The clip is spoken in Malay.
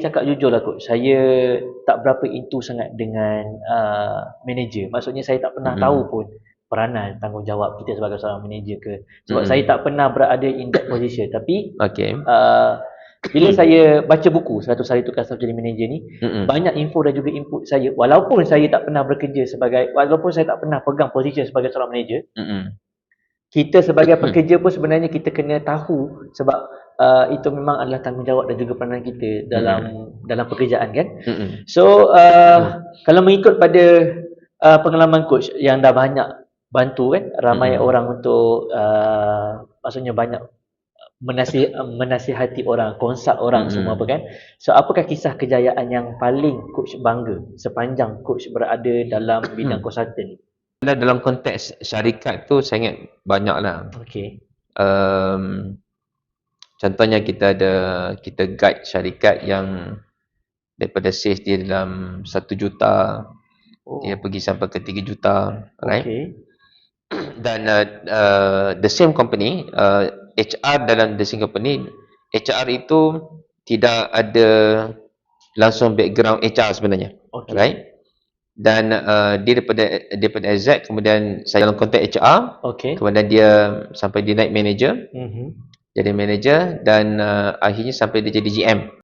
cakap jujur lah coach, saya tak berapa into sangat dengan uh, manager. Maksudnya saya tak pernah Mm-mm. tahu pun peranan tanggungjawab kita sebagai seorang manager ke. Sebab Mm-mm. saya tak pernah berada in that position. Tapi Okay. uh, bila saya baca buku 100 hari tukar staff jadi manager ni, Mm-mm. banyak info dan juga input saya. Walaupun saya tak pernah bekerja sebagai, walaupun saya tak pernah pegang position sebagai seorang manager, Mm-mm. Kita sebagai pekerja pun sebenarnya kita kena tahu sebab uh, itu memang adalah tanggungjawab dan juga peranan kita dalam dalam pekerjaan kan. Mm-mm. So uh, kalau mengikut pada uh, pengalaman coach yang dah banyak bantu kan ramai Mm-mm. orang untuk uh, maksudnya banyak menasih, menasihati orang, konsult orang Mm-mm. semua apa kan. So apakah kisah kejayaan yang paling coach bangga sepanjang coach berada dalam bidang konsultan ni? Dalam dalam konteks syarikat tu saya ingat banyak lah. Okey. Um, contohnya kita ada kita guide syarikat yang daripada sales dia dalam 1 juta Oh. dia pergi sampai ke 3 juta right Okey. dan uh, uh, the same company uh, HR dalam the same company HR itu tidak ada langsung background HR sebenarnya Okey. right dan uh, dia daripada daripada exec kemudian saya dalam konteks HR Okey. kemudian dia sampai dia naik manager Mhm. jadi manager dan uh, akhirnya sampai dia jadi GM